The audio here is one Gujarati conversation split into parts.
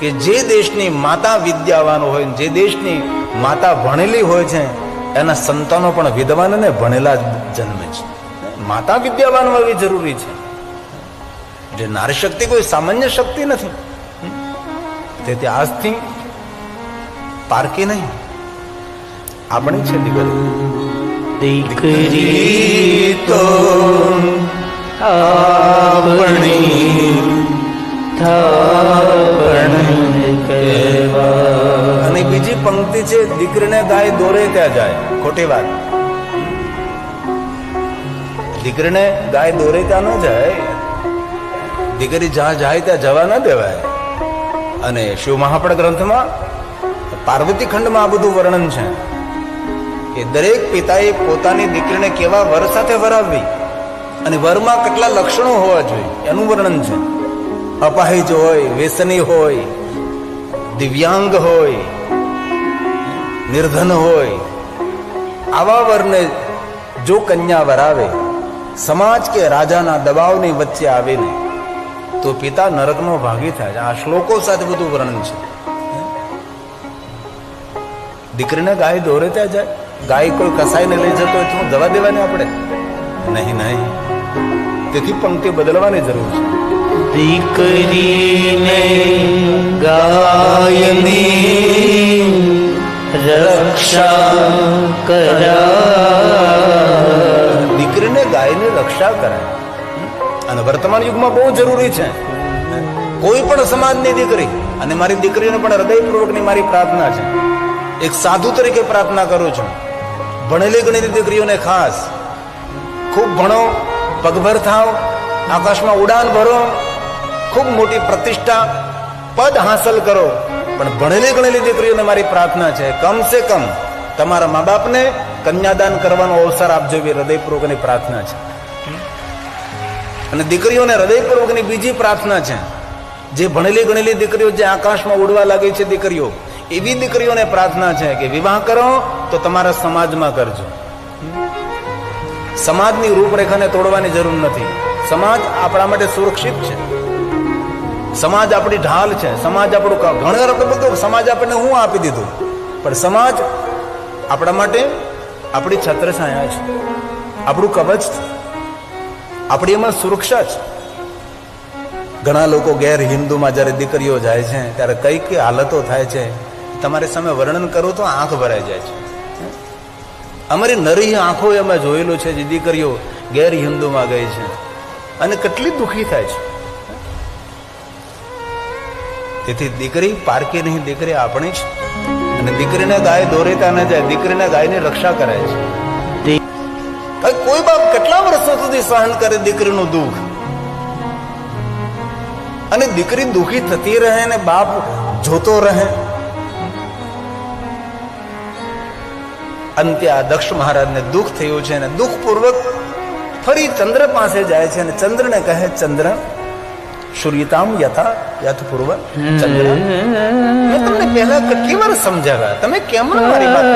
કે જે દેશની માતા વિદ્યાવાન હોય જે દેશની માતા ભણેલી હોય છે એના સંતાનો પણ વિદ્વાન અને ભણેલા જન્મે છે. માતા વિદ્યાવાન હોવી જરૂરી છે. જે નારી શક્તિ કોઈ સામાન્ય શક્તિ નથી. તેથી આજથી પારકી નહીં. આપણે છે દીકરી દીકરી તો આપણી પંક્તિ છે, દીકરીને ગાય દોરે ત્યાં જાય. ખોટી વાત. દીકરીને ગાય દોરે ત્યાં ન જાય. દીકરી જ્યાં જાય ત્યાં જવા ન દેવાય. અને શિવ મહાપડ ગ્રંથમાં પાર્વતી ખંડમાં આ બધું વર્ણન છે કે દરેક પિતાએ પોતાની દીકરીને કેવા વર સાથે વરાવવી અને વરમાં કેટલા લક્ષણો હોવા જોઈએ, એનું વર્ણન છે. અપાહિજ હોય, વ્યસની હોય, દિવ્યાંગ હોય નિર્ધન હોય. આવા વરને જો કન્યા વરાવે, સમાજ કે રાજાના દબાવની વચ્ચે આવીને, તો પિતા નરકનો ભાગી થાય. છે આ શ્લોકો સાથે બધું વર્ણન છે. દીકરીને ગાય દોરે ત્યાં જાય. ગાય કોઈ કસાઈને લઈ જતો હોય તો દવા દેવાની આપણે? નહીં નહીં. તેથી પંક્તિ બદલવાની જરૂર છે. દીકરીને ગાયની રક્ષા કરા. દીકરીને ગાયની રક્ષા કરાય. અને વર્તમાન યુગમાં બહુ જરૂરી છે. કોઈ પણ સમાજની દીકરી, અને મારી દીકરીને પણ હૃદયપૂર્વકની મારી પ્રાર્થના છે. એક સાધુ તરીકે પ્રાર્થના કરું છું. ભણેલી ગણેલી દીકરીઓને ખાસ. ખૂબ ભણો, પગભર થાવ આકાશમાં ઉડાન ભરો, ખૂબ મોટી પ્રતિષ્ઠા, પદ હાંસલ કરો. પણ ભણેલી ગણેલી દીકરીઓને મારી પ્રાર્થના છે કમ સે કમ તમારા મા બાપને કન્યાદાન કરવાનો અવસર આપજો એવી હૃદયપૂર્વકની પ્રાર્થના છે. અને દીકરીઓને હૃદયપૂર્વકની બીજી પ્રાર્થના છે, જે ભણેલી ગણેલી દીકરીઓ જે આકાશમાં ઉડવા લાગી છે દીકરીઓ, એવી દીકરીઓને પ્રાર્થના છે કે વિવાહ કરો તો તમારા સમાજમાં કરજો. સમાજની રૂપરેખાને તોડવાની જરૂર નથી. સમાજ આપણા માટે સુરક્ષિત છે. સમાજ આપણી ઢાલ છે, સમાજ આપણું ઘણી વાર બધું સમાજ આપણને હું આપી દીધું? પણ સમાજ આપણા માટે આપણી છત્રછાયા છે, આપણું કવચ છે, આપણી એમાં સુરક્ષા છે. ઘણા લોકો ગેર હિન્દુમાં જ્યારે દીકરીઓ જાય છે, ત્યારે કઈ કઈ હાલતો થાય છે, તમારી સામે વર્ણન કરો તો આંખ ભરાઈ જાય છે. અમારી નરી આંખો અમે જોયેલું છે જે દીકરીઓ ગેર હિન્દુમાં ગઈ છે અને કેટલી દુઃખી થાય છે. તેથી દીકરી પારકી નહીં, દીકરી આપણી જ. અને દીકરીને ગાય દોરેતા ન જાય, દીકરીને ગાયની રક્ષા કરાય છે. કોઈ બાપ કેટલા વર્ષો સુધી સહન કરે દીકરીનું દુઃખ? અને દીકરી દુઃખી થતી રહે અને બાપ જોતો રહે? અંતે આ દક્ષ મહારાજને દુઃખ થયું છે અને દુઃખપૂર્વક ફરી ચંદ્ર પાસે જાય છે અને ચંદ્રને કહે, ચંદ્ર સૂર્યતામ યથા યથપૂર્વ ચંદ્ર મેં તમને પહેલા કેટલી વાર સમજાવ્યા તમે કેમ મારી વાત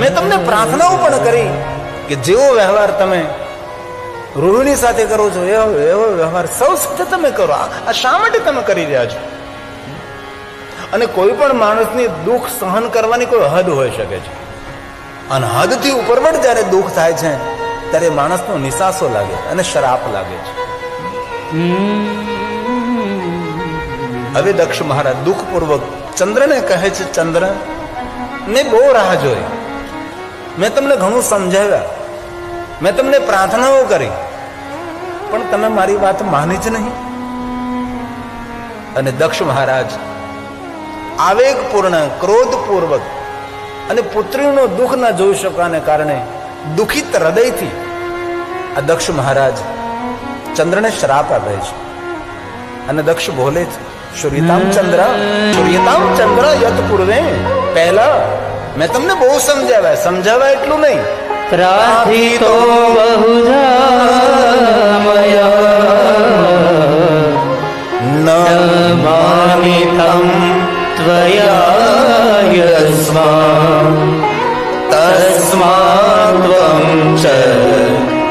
મેં તમને પ્રાર્થનાઓ પણ કરી કે જેવો વ્યવહાર તમે રોહિણી સાથે કરો છો એવો એવો વ્યવહાર સૌ સાથે તમે કરો આ શા માટે તમે કરી રહ્યા છો અને કોઈ પણ માણસની દુઃખ સહન કરવાની કોઈ હદ હોઈ શકે છે. અને હદથી ઉપરવટ જ્યારે દુઃખ થાય છે, ત્યારે માણસનો નિસાસો લાગે અને શરાપ લાગે છે. હવે દક્ષ મહારાજ દુઃખપૂર્વક ચંદ્રને કહે છે, ચંદ્ર, મેં બહુ રાહ જોઈ. મેં તમને ઘણું સમજાવ્યા. મેં તમને પ્રાર્થનાઓ કરી. પણ તમે મારી વાત માની જ નહીં. અને દક્ષ મહારાજ આવેગપૂર્ણ, ક્રોધપૂર્વક અને પુત્રીનો દુઃખ ન જોઈ શકવાને કારણે દુઃખિત હૃદયથી આ દક્ષ મહારાજ ચંદ્રને શ્રાપ આપે છે. અને દક્ષ બોલે છે સૂર્યતામ ચંદ્ર સૂર્યતામ ચંદ્ર યત પૂર્વે. પહેલા મેં તમને બહુ સમજાવ્યા સમજાવ્યા એટલું નહીં. પ્રાર્થિતો ન માનિતમ ત્વયા યસ્મા તસ્માત્ ત્વં ચ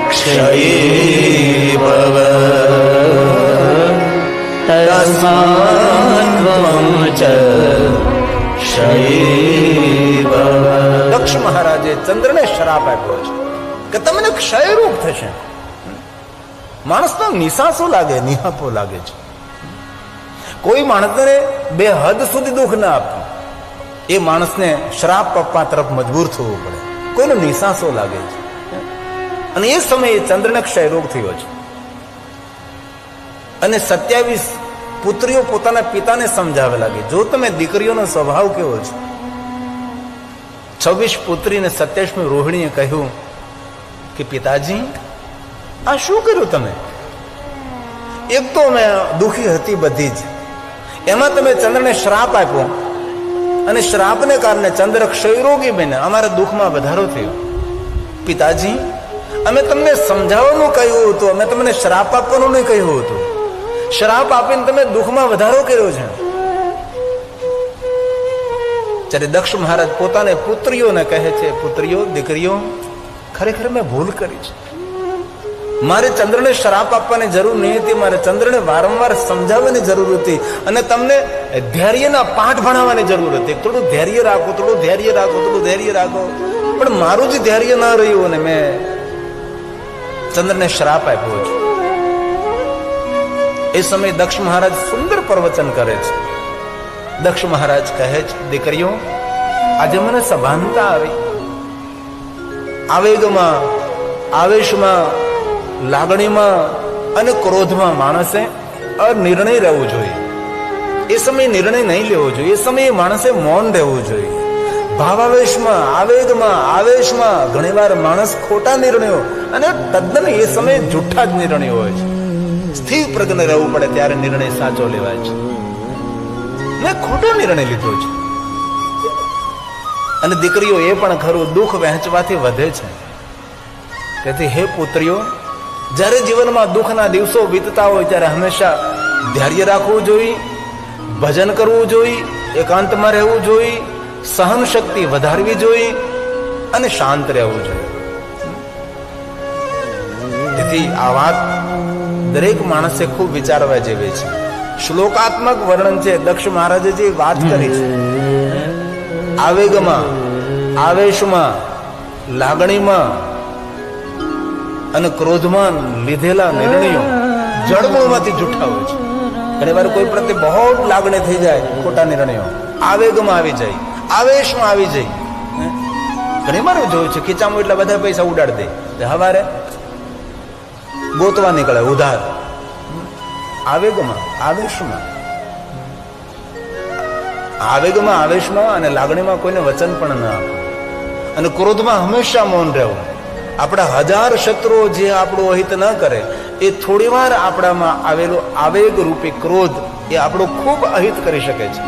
ક્ષયે. દક્ષ મહારાજે ચંદ્રને શરાપ આપ્યો છે કે તમને ક્ષય રોગ થશે. માણસનો નિશાસો લાગે, નિહાપો લાગે છે. કોઈ માણસને બે હદ સુધી દુઃખ ના આપવું એ માણસને શ્રાપ આપવા તરફ મજબૂર થવું પડે. કોઈનો નિશાસો લાગે છે. અને એ સમયે ચંદ્રને ક્ષયરોગ થયો છે. અને સત્યાવીસ પુત્રીઓ પોતાના પિતાને સમજાવવા લાગે. જો તમે દીકરીઓનો સ્વભાવ કેવો છે? છવ્વીસ પુત્રીને સત્યાવીસમી રોહિણીએ કહ્યું કે, પિતાજી, આ શું કર્યું તમે? એક તો મેં દુખી હતી બધી જ. એમાં તમે ચંદ્રને શ્રાપ આપ્યો. અને શ્રાપને કારણે ચંદ્ર ક્ષયરોગી બને અમારા દુઃખમાં વધારો થયો. પિતાજી, અમે તમને સમજાવવાનું કહ્યું હતું. અમે તમને શ્રાપ આપવાનું નહીં કહ્યું હતું. શ્રાપ આપીને તમે દુઃખમાં વધારો કર્યો છે. જ્યારે દક્ષ મહારાજ પોતાને પુત્રીઓને કહે છે, પુત્રીઓ, દીકરીઓ, ખરેખર મેં ભૂલ કરી છે. મારે ચંદ્રને શ્રાપ આપવાની જરૂર નહીં હતી, મારે ચંદ્રને વારંવાર સમજાવવાની જરૂર હતી અને તમને ધૈર્યના પાઠ ભણાવવાની જરૂર હતી. થોડું ધૈર્ય રાખો, થોડું ધૈર્ય રાખો, થોડું ધૈર્ય રાખો. પણ મારું જ ધૈર્ય ના રહ્યું અને મેં ચંદ્રને શ્રાપ આપ્યો છે. એ સમયે દક્ષ મહારાજ સુંદર પ્રવચન કરે છે. દક્ષ મહારાજ કહે છે, દીકરીઓ, આજે મને સભાનતા આવી. આવેગમાં, આવેશમાં, લાગણીમાં અને ક્રોધમાં માણસે અનિર્ણય રહેવું જોઈએ. એ સમયે નિર્ણય નહીં લેવો જોઈએ. એ સમયે માણસે મૌન રહેવું જોઈએ. ભાવાવેશમાં, આવેગમાં, આવેશમાં ઘણીવાર માણસ ખોટા નિર્ણયો અને તદ્દન એ સમયે જૂઠા જ નિર્ણયો હોય છે. સ્થિર પ્રજ્ઞ રહેવું પડે ત્યારે નિર્ણય સાચો લેવાય છે. મેં ખોટો નિર્ણય લીધો છે. અને દીકરીઓ એ પણ ખરું દુઃખ વહેંચવાથી વધે છે. તેથી હે પુત્રીઓ, જ્યારે જીવનમાં દુઃખના દિવસો વીતતા હોય ત્યારે હંમેશા ધૈર્ય રાખવું જોઈએ, ભજન કરવું જોઈએ, એકાંતમાં રહેવું જોઈએ સહન શક્તિ વધારવી જોઈએ અને શાંત રહેવું જોઈએ. તેથી આ વાત દરેક માણસે ખૂબ વિચારવા જેવી છે. શ્લોકાત્મક વર્ણન છે. દક્ષ મહારાજે જે વાત કરી છે. આવેગમાં, આવેશમાં, લાગણીમાં અને ક્રોધમાં લીધેલા નિર્ણયો જળમૂળમાંથી જૂઠા હોય છે. ઘણી વાર કોઈ પ્રત્યે બહુ લાગણી થઈ જાય, ખોટા નિર્ણયો. આવેગમાં આવી જાય, આવેશમાં આવી જાય. ઘણી વાર જોયું છે, ખીચામાં એટલા બધા પૈસા ઉડાડી દે. હવારે ગોતવા નીકળે, ઉધાર. આવેગમાં, આવેશમાં. આવેગમાં, આવેશમાં અને લાગણીમાં કોઈને વચન પણ ના આપવું અને ક્રોધમાં હંમેશા મૌન રહેવું. આપણા હજાર શત્રુઓ જે આપણું અહિત ન કરે, એ થોડી વાર આપણામાં આવેલો આવેગ રૂપી ક્રોધ એ આપણું ખૂબ અહિત કરી શકે છે.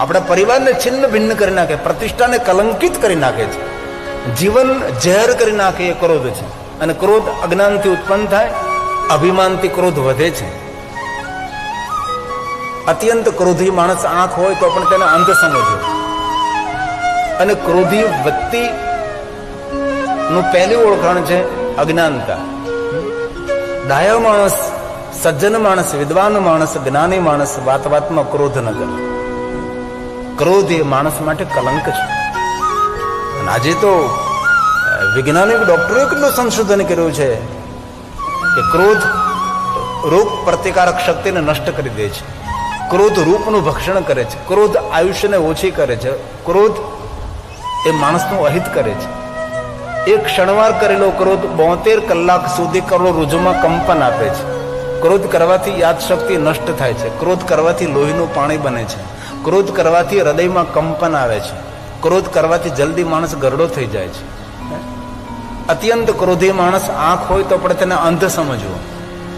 આપણા પરિવારને છિન્ન ભિન્ન કરી નાખે, પ્રતિષ્ઠાને કલંકિત કરી નાખે છે. જીવન ઝેર કરી નાખે એ ક્રોધ છે. અને ક્રોધ અજ્ઞાનથી ઉત્પન્ન થાય, અભિમાનથી ક્રોધ વધે છે. અત્યંત ક્રોધી માણસ આંખ હોય તો પણ તેને અંધ સમજવો અને ક્રોધી વ્યક્તિ નું પહેલું ઓળખાણ છે અજ્ઞાનતા. ડાયો માણસ, સજ્જન માણસ, વિદ્વાન માણસ, જ્ઞાની માણસ વાત વાતમાં ક્રોધ ન કરે. ક્રોધ એ માણસ માટે કલંક છે. આજે તો વૈજ્ઞાનિક ડોક્ટરોએ કેટલું સંશોધન કર્યું છે કે ક્રોધ રોગ પ્રતિકારક શક્તિને નષ્ટ કરી દે છે. ક્રોધ રૂપનું ભક્ષણ કરે છે. ક્રોધ આયુષ્યને ઓછી કરે છે. ક્રોધ એ માણસનું અહિત કરે છે. એક ક્ષણવાર કરેલો ક્રોધ બોતેર કલાક સુધી કરોડો કરોડરજ્જુમાં કંપન આપે છે. ક્રોધ કરવાથી યાદશક્તિ નષ્ટ થાય છે. ક્રોધ કરવાથી લોહીનું પાણી બને છે. ક્રોધ કરવાથી હૃદયમાં કંપન આવે છે. ક્રોધ કરવાથી જલ્દી માણસ ગરડો થઈ જાય છે. અત્યંત ક્રોધી માણસ આંખ હોય તો પણ તેને અંધ સમજવો.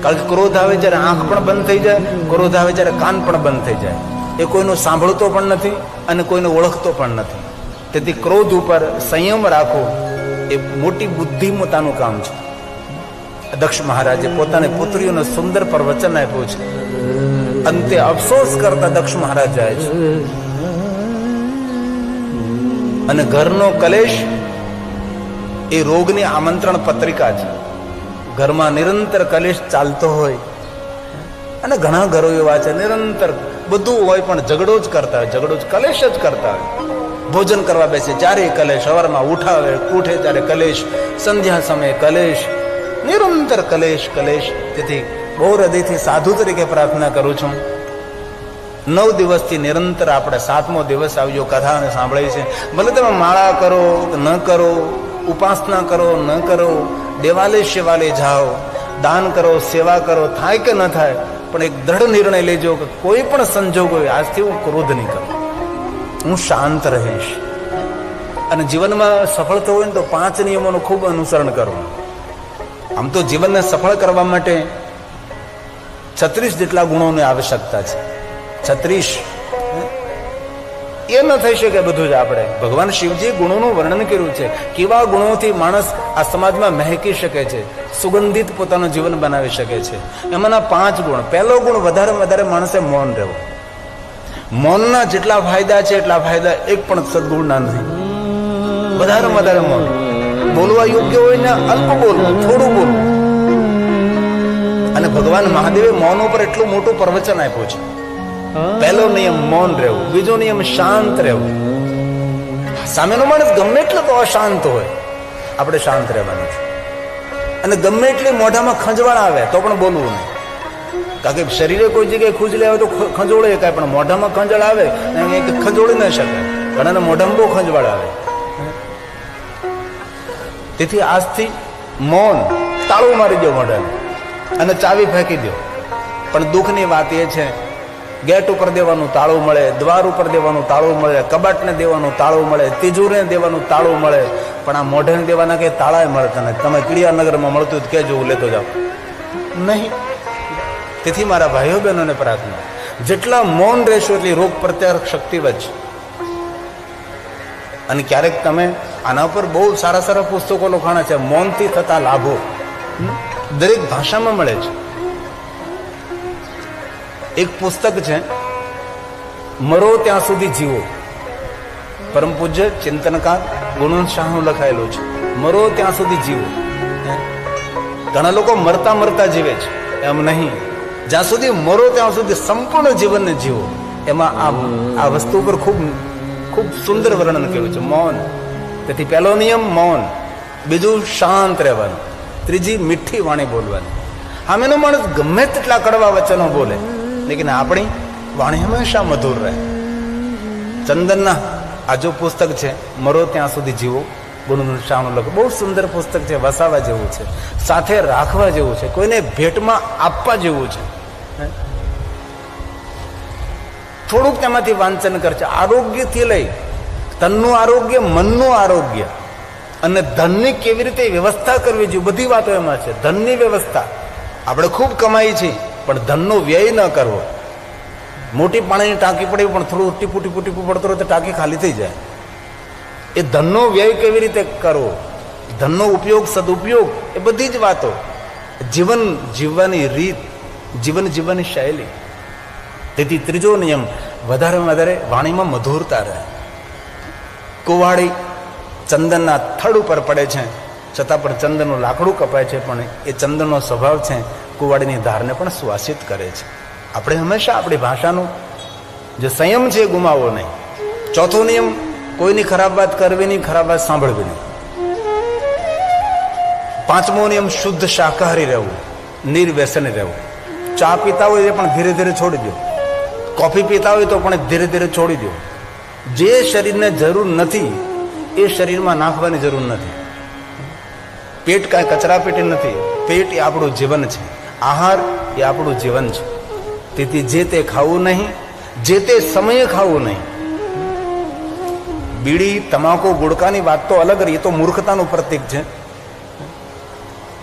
કારણ કે ક્રોધ આવે જ્યારે આંખ પણ બંધ થઈ જાય, ક્રોધ આવે જ્યારે કાન પણ બંધ થઈ જાય. એ કોઈનું સાંભળતો પણ નથી અને કોઈને ઓળખતો પણ નથી. તેથી ક્રોધ ઉપર સંયમ રાખવો એ મોટી બુદ્ધિમતાનું કામ છે. દક્ષ મહારાજે પોતાની પુત્રીઓને સુંદર પ્રવચન આપ્યું છે. અંતે અફસોસ કરતા દક્ષ મહારાજ જાય છે. અને ઘરનો કલેશ એ રોગની આમંત્રણ પત્રિકા છે. ઘરમાં નિરંતર કલેશ ચાલતો હોય. અને ઘણા ઘરો એવા છે, નિરંતર બધું હોય પણ ઝઘડો જ કરતા હોય, ઝઘડો જ કલેશ જ કરતા હોય. ભોજન કરવા બેસે ચારે કલેશ, સવારમાં ઉઠાવે, ઉઠે ત્યારે કલેશ, સંધ્યા સમયે કલેશ, નિરંતર કલેશ કલેશ. તેથી બહુ હૃદયથી સાધુ તરીકે પ્રાર્થના કરું છું. નવ દિવસથી નિરંતર આપણે સાતમો દિવસ આવ્યો, કથાને સાંભળે છે. ભલે તમે માળા કરો ન કરો ઉપાસના કરો, ન કરો, દેવાલય શેવાલય જાઓ, દાન કરો, સેવા કરો, થાય કે ન થાય, પણ એક દ્રઢ નિર્ણય લેજો કે કોઈ પણ સંજોગ હોય, આજથી હું ક્રોધ નહીં કરું. હું શાંત રહીશ. અને જીવનમાં સફળ થવું હોય ને તો પાંચ નિયમોનું ખૂબ અનુસરણ કરવું આમ તો જીવનને સફળ કરવા માટે છત્રીસ જેટલા ગુણોની આવશ્યકતા છે. છત્રીસ એ ન થઈ શકે બધું જ આપણે. ભગવાન શિવજી ગુણોનું વર્ણન કર્યું છે. કેવા ગુણોથી માણસ આ સમાજમાં મહેકી શકે છે? સુગંધિત પોતાનું જીવન બનાવી શકે છે. એમાંના પાંચ ગુણ. પહેલો ગુણ વધારે વધારે માણસે મૌન રહેવું. મૌનના જેટલા ફાયદા છે, એટલા ફાયદા એક પણ સદગુણના નથી વધારે વધારે મૌન. બોલવા યોગ્ય હોય ને અલ્પ બોલવું, થોડું બોલવું. અને ભગવાન મહાદેવે મૌન ઉપર એટલું મોટું પ્રવચન આપ્યું છે. પહેલો નિયમ મૌન રહેવું, બીજો નિયમ શાંત રહેવું. સામેનો માણસ ગમે એટલો તો અશાંત હોય, આપણે શાંત રહેવાનું છે. અને ગમે એટલી મોઢામાં ખંજવાળ આવે, તો પણ બોલવું નહીં. કારણ કે શરીરે કોઈ જગ્યાએ ખુજલે આવે તો ખંજોળે કાંઈ, પણ મોઢામાં ખંજળ આવે ખંજોળી ન શકે. ઘણાને મોઢામાં બહુ ખંજવાળ આવે. તેથી આજથી મૌન તાળું મારી દો મોઢાને, અને ચાવી ફેંકી દો. પણ દુઃખની વાત એ છે ગેટ ઉપર દેવાનું તાળું મળે, દ્વાર ઉપર દેવાનું તાળું મળે, કબાટને દેવાનું તાળું મળે, તિજોરીને દેવાનું તાળું મળે. પણ આ મોઢેને દેવાના કે તાળાય મળતા નથી. તમે કિડિયાનગરમાં મળતું જ કહેજો, હું લેતો જાઉં. નહીં. તેથી મારા ભાઈઓ બહેનોને પ્રાર્થના. જેટલા મૌન રહેશો એટલી રોગ પ્રત્યારક શક્તિ વધશે. અને ક્યારેક તમે આના પર બહુ સારા સારા પુસ્તકો લખાણા છે, મૌનથી થતા લાભો. દરેક ભાષામાં મળે છે. એક પુસ્તક છે, મરો ત્યાં સુધી જીવો. પરમ પૂજ્ય ચિંતનકાર ગુણવંત શાહનું લખાયેલું છે, મરો ત્યાં સુધી જીવો. ઘણા લોકો મરતા મરતા જીવે છે, એમ નહીં. જ્યાં સુધી મરો ત્યાં સુધી સંપૂર્ણ જીવનને જીવો, એમાં આ આ વસ્તુ પર ખૂબ ખૂબ સુંદર વર્ણન કર્યું છે, મૌન. તેથી પહેલો નિયમ, મૌન. બીજું શાંત રહેવાનું. ત્રીજી મીઠી વાણી બોલવાની. સામેનો માણસ ગમે તેટલા કડવા વચનો બોલે લેકિન આપણી વાણી હંમેશા મધુર રહે. ચંદનના આ જો પુસ્તક છે, મરો ત્યાં સુધી જીવો, ગુણનું શાણું લખ. બહુ સુંદર પુસ્તક છે, વસાવા જેવું છે, સાથે રાખવા જેવું છે, કોઈને ભેટમાં આપવા જેવું છે? થોડુંક તેમાંથી વાંચન કરશે આરોગ્યથી લઈ, તનનું આરોગ્ય, મનનું આરોગ્ય, અને ધનની કેવી રીતે વ્યવસ્થા કરવી જોઈએ, બધી વાતો એમાં છે. ધનની વ્યવસ્થા. આપણે ખૂબ કમાઈ છે પણ ધનનો વ્યય ન કરવો. મોટી પાણીની ટાંકી પડી પણ થોડું ટીપું ટીપું ટીપું પડતું રહે તો ટાંકી ખાલી થઈ જાય. એ ધનનો વ્યય કેવી રીતે કરવો? ધનનો ઉપયોગ, સદુપયોગ, એ બધી જ વાતો. જીવન જીવવાની રીત, જીવન જીવવાની શૈલી. તેથી ત્રીજો નિયમ, વધારેમાં વધારે વાણીમાં મધુરતા રહે. કુવાડી ચંદનના થડ ઉપર પડે છે. છતાં પણ ચંદનનું લાકડું કપાય છે, પણ એ ચંદનનો સ્વભાવ છે. કુવાડીની ધારને પણ સુવાસિત કરે છે. આપણે હંમેશા આપણી ભાષાનું જે સંયમ છે ગુમાવો નહીં. ચોથો નિયમ, કોઈની ખરાબ વાત કરવી નહીં, ખરાબ વાત સાંભળવી નહીં. પાંચમો નિયમ, શુદ્ધ શાકાહારી રહેવું, નિર્વ્યસની રહેવું. ચા પીતા હોય એ પણ ધીરે ધીરે છોડી દો. કોફી પીતા હોય તો પણ ધીરે ધીરે છોડી દો. જે શરીરને જરૂર નથી, એ શરીરમાં નાખવાની જરૂર નથી. પેટ કાંઈ કચરા પેટી નથી. પેટ એ આપણું જીવન છે. આહાર એ આપણું જીવન છે. તેથી જે તે ખાવું નહીં, જે તે સમયે ખાવું નહીં. બીડી, તમાકુ, ગુડકાની વાત તો અલગ રહી, એ તો મૂર્ખતાનું પ્રતીક છે.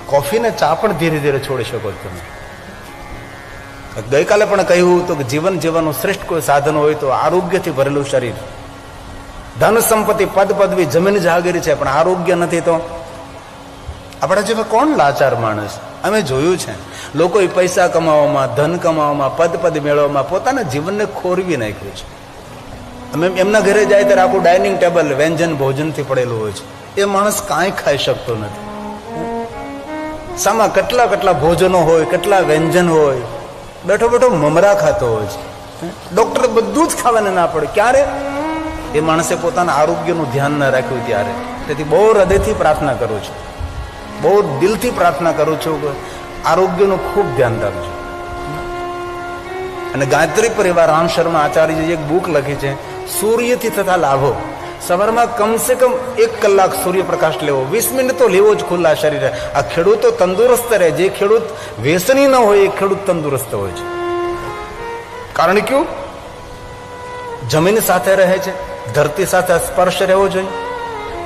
કોફીને ચા પણ ધીરે ધીરે છોડી શકો છો તમે. ગઈકાલે પણ કહ્યું હતું કે જીવન જીવવાનું શ્રેષ્ઠ કોઈ સાધન હોય તો આરોગ્યથી ભરેલું શરીર. ધન સંપત્તિ, પદ, પદવી, જમીન જાગીર છે, પણ આરોગ્ય નથી તો? આપણા જેવા કોણ લાચાર માણસ? અમે જોયું છે. લોકો પૈસા કમાવામાં, ધન કમાવામાં, પદ પદ મેળવવામાં પોતાના જીવનને ખોરવી નાખ્યું છે. અમે એમના ઘરે જાય ત્યારે આખું ડાઇનિંગ ટેબલ વ્યંજન ભોજનથી પડેલું હોય છે. એ માણસ કાંઈ ખાઈ શકતો નથી. સામા કેટલા કેટલા ભોજનો હોય, કેટલા વ્યંજન હોય. બેઠો બેઠો મમરા ખાતો હોય છે. ડોક્ટર બધું જ ખાવાને ના પડે. ક્યારે? એ માણસે પોતાના આરોગ્યનું ધ્યાન ન રાખ્યું ત્યારે. તેથી બહુ હૃદયથી પ્રાર્થના કરું છું. બહુ દિલથી પ્રાર્થના કરું છું કે આરોગ્યનું ખૂબ ધ્યાન રાખજો. અને ગાયત્રી પરિવાર, રામ શર્મા, આચાર્યજી એક બુક લખી છે, સૂર્યથી થતા લાભો સવારમાં કમસે કમ એક કલાક સૂર્યપ્રકાશ લેવો. વીસ મિનિટ તો લેવો જ ખુલ્લા શરીરે. આ ખેડૂતો તંદુરસ્ત રહે. જે ખેડૂત વ્યસની ન હોય, એ ખેડૂત તંદુરસ્ત હોય છે. કારણ ક્યું? જમીન સાથે રહે છે, ધરતી સાથે સ્પર્શ રહેવો જોઈએ.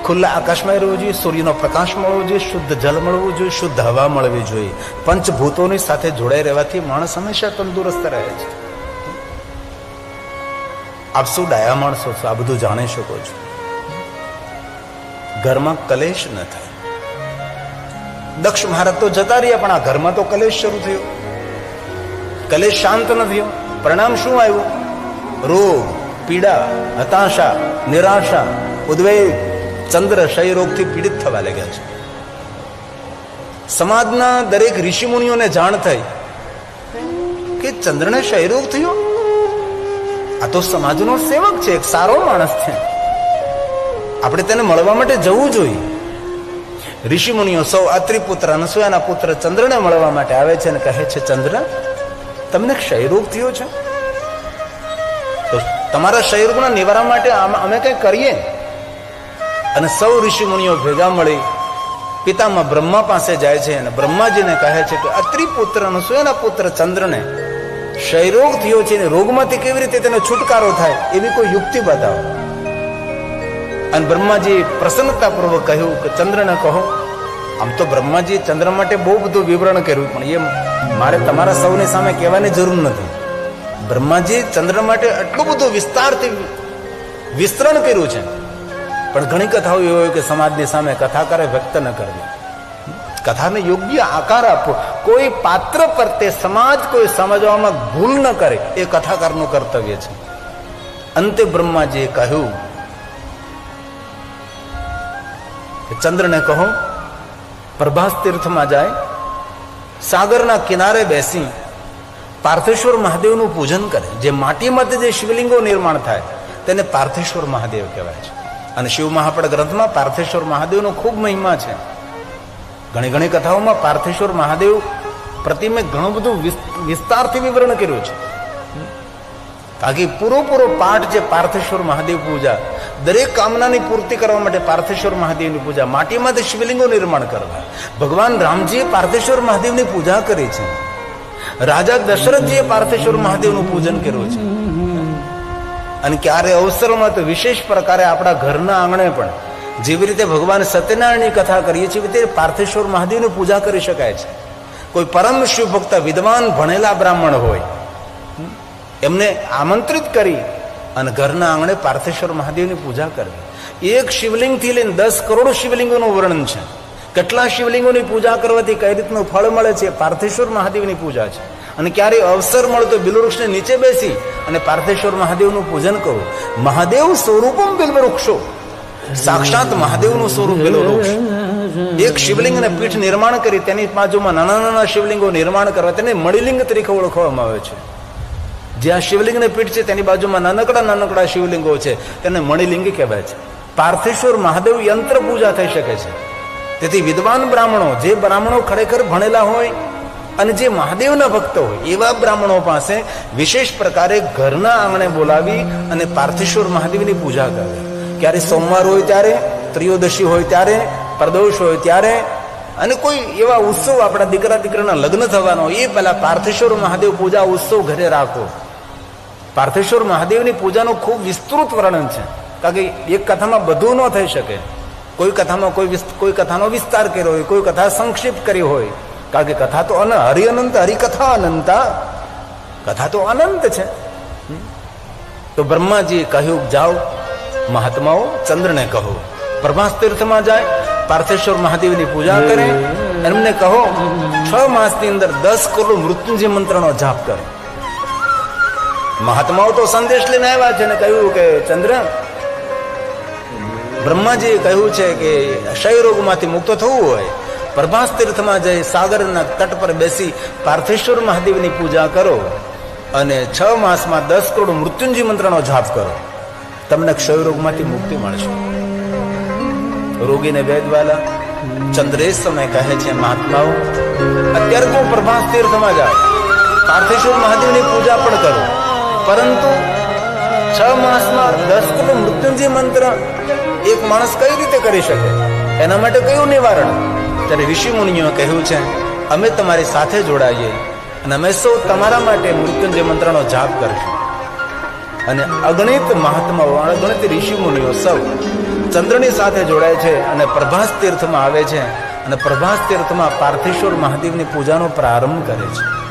ખુલ્લા આકાશમાં રહેવું જોઈએ, સૂર્યનો પ્રકાશ મળવો જોઈએ, શુદ્ધ જલ મળવું જોઈએ, શુદ્ધ હવા મળવી જોઈએ. પંચભૂતોની સાથે જોડાઈ રહેવાથી માણસ હંમેશા તંદુરસ્ત રહે છે. આપ શું ડાયા માણસો છો? આ બધું જાણી શકો છો. ઘરમાં કલેશ ન થાય. દક્ષ ભારત તો જતા રહ્યા, પણ આ ઘરમાં તો કલેશ શરૂ થયો. કલેશ શાંત ન થયો. પરિણામ શું આવ્યું? રોગ, પીડા, હતાશા, નિરાશા, ઉદ્વેગ ચંદ્ર ક્ષય રોગથી પીડિત થવા લાગ્યા છે. સમાજના દરેક ઋષિમુનિઓને જાણ થઈ કે ચંદ્રને ક્ષયરોગ થયો? આ તો સમાજનો સેવક છે, એક સારો માણસ છે. આપણે તેને મળવા માટે જવું જોઈએ. ઋષિમુનિઓ સૌ અત્રિપુત્ર અનસુયાના પુત્ર ચંદ્રને મળવા માટે આવે છે અને કહે છે, ચંદ્ર, તમને ક્ષયરોગ થયો છે? તો તમારા ક્ષયરોગના નિવારણ માટે અમે કંઈ કરીએ? અને સૌ ઋષિમુનિઓ ભેગા મળી પિતામાં બ્રહ્મા પાસે જાય છે અને બ્રહ્માજીને કહે છે કે અત્રિ સ્વયના પુત્ર ચંદ્રને? ક્ષયરોગ થયો છે અને રોગમાંથી કેવી રીતે તેને છુટકારો થાય એવી કોઈ યુક્તિ બતાવો. અને બ્રહ્માજી પ્રસન્નતાપૂર્વક કહ્યું કે ચંદ્રને કહો. આમ તો બ્રહ્માજી ચંદ્ર માટે બહુ બધું વિવરણ કર્યું, પણ એ મારે તમારા સૌની સામે કહેવાની જરૂર નથી. બ્રહ્માજી ચંદ્ર માટે આટલું બધું વિસ્તારથી વિસ્તરણ કર્યું છે. પણ ઘણી કથાઓ એવી હોય કે સમાજની સામે કથાકારે વ્યક્ત ન કરવી. કથાને યોગ્ય આકાર આપવો. કોઈ પાત્ર પર તે સમાજ કોઈ સમજવામાં ભૂલ ન કરે, એ કથાકારનું કર્તવ્ય છે. અંતે બ્રહ્માજીએ કહ્યું ચંદ્રને કહો, પ્રભાસ તીર્થમાં જાય, સાગરના કિનારે બેસી, પાર્થેશ્વર મહાદેવનું પૂજન કરે. જે માટીમાંથી જે શિવલિંગો નિર્માણ થાય, તેને પાર્થેશ્વર મહાદેવ કહેવાય છે. અને શિવ મહાપડ ગ્રંથમાં પાર્થેશ્વર મહાદેવનો ખૂબ મહિમા છે. ઘણી ઘણી કથાઓમાં પાર્થેશ્વર મહાદેવ પ્રતિમે ઘણું બધું વિસ્તારથી વિવરણ કર્યું છે. બાકી પૂરો પાઠ જે પાર્થેશ્વર મહાદેવ પૂજા, દરેક કામનાની પૂર્તિ કરવા માટે પાર્થેશ્વર મહાદેવની પૂજા, માટીમાંથી શિવલિંગો નિર્માણ કરવા, ભગવાન રામજીએ પાર્થેશ્વર મહાદેવની પૂજા કરી છે. રાજા દશરથજીએ પાર્થેશ્વર મહાદેવનું પૂજન કર્યું છે. અને ક્યારે અવસરોમાં તો વિશેષ પ્રકારે આપણા ઘરના આંગણે પણ જેવી રીતે ભગવાન સત્યનારાયણની કથા કરીએ છીએ તે પાર્થેશ્વર મહાદેવની પૂજા કરી શકાય છે. કોઈ પરમ શિવ ભક્ત, વિદ્વાન ભણેલા બ્રાહ્મણ હોય એમને આમંત્રિત કરી અને ઘરના આંગણે પાર્થેશ્વર મહાદેવની પૂજા કરવી. એક શિવલિંગથી લઈને દસ કરોડ શિવલિંગોનું વર્ણન છે. કેટલા શિવલિંગોની પૂજા કરવાથી કઈ રીતનું ફળ મળે છે? પાર્થેશ્વર મહાદેવની પૂજા છે. અને ક્યારે અવસર મળતો બિલવૃક્ષને નીચે બેસી અને પાર્થેશ્વર મહાદેવનું પૂજન કરો. મહાદેવ સ્વરૂપમ બિલવૃક્ષો. સાક્ષાત મહાદેવનું સ્વરૂપ બિલવૃક્ષ. એક શિવલિંગને પીઠ નિર્માણ કરી તેની બાજુમાં નાના નાના શિવલિંગો નિર્માણ કરવા તેને મણિલિંગ તરીકે ઓળખવામાં આવે છે. જ્યાં શિવલિંગને પીઠ છે તેની બાજુમાં નાનકડા નાનકડા શિવલિંગો છે તેને મણિલિંગ કહેવાય છે. પાર્થેશ્વર મહાદેવ યંત્ર પૂજા થઈ શકે છે. તેથી વિદ્વાન બ્રાહ્મણો, જે બ્રાહ્મણો ખરેખર ભણેલા હોય અને જે મહાદેવના ભક્ત એવા બ્રાહ્મણો પાસે વિશેષ પ્રકારે ઘરના આંગણે બોલાવી અને પાર્થેશ્વર મહાદેવની પૂજા કરે. ક્યારે સોમવાર હોય ત્યારે, ત્રિયોદશી હોય ત્યારે, પ્રદોષ હોય ત્યારે, અને કોઈ એવા ઉત્સવ આપણા દીકરા દીકરાના લગ્ન થવાનો એ પહેલા પાર્થેશ્વર મહાદેવ પૂજા ઉત્સવ ઘરે રાખો. પાર્થેશ્વર મહાદેવની પૂજાનું ખૂબ વિસ્તૃત વર્ણન છે. કારણ કે એક કથામાં બધું ન થઈ શકે. કોઈ કથામાં કોઈ કોઈ કથાનો વિસ્તાર કર્યો હોય, કોઈ કથા સંક્ષિપ્ત કરી હોય કારણ કે કથા તો અન હરિ અનંત હરિકથા અનંતા કથા તો અનંત છે. તો બ્રહ્માજી કહ્યું, જાઓ, મહાત્માઓ, ચંદ્રને કહો. પ્રભાસ તીર્થમાં જાય, પાર્થેશ્વર મહાદેવની પૂજા કરે, એમને કહો, છ માસની અંદર દસ કરોડ મૃત્યુંજય મંત્રનો જાપ કરે. મહાત્માઓ તો સંદેશ લઈને આવ્યા છે ને કહ્યું કે, ચંદ્ર, બ્રહ્માજીએ કહ્યું છે કે ક્ષય રોગમાંથી મુક્ત થવું હોય. પ્રભાસ તીર્થમાં જઈ સાગરના તટ પર બેસી પાર્થેશ્વર મહાદેવની પૂજા કરો અને છ માસમાં દસ કરોડ મૃત્યુંજય મંત્રનો જાપ કરો. તમને ક્ષયરોગમાંથી મુક્તિ મળશે. રોગીને વેદવાલા, ચંદ્રેશ સમય કહે છે, મહાત્માઓ, અત્યારે તો પ્રભાસ તીર્થમાં જાઓ. પાર્થેશ્વર મહાદેવની પૂજા પણ કરો. પરંતુ છ માસમાં દસ કરોડ મૃત્યુંજય મંત્ર એક માણસ કઈ રીતે કરી શકે? એના માટે કયું નિવારણ? ત્યારે ઋષિ મુનિઓ કહ્યું છે, અમે તમારી સાથે જોડાઈએ અને અમે સૌ તમારા માટે મૃત્યુંજય મંત્રનો જાપ કરશું. અને અગણિત મહાત્માઓ અગણિત ઋષિ મુનિઓ સૌ ચંદ્રની સાથે જોડાય છે અને પ્રભાસ તીર્થમાં આવે છે અને પ્રભાસ તીર્થમાં પાર્થેશ્વર મહાદેવની પૂજાનો પ્રારંભ કરે છે.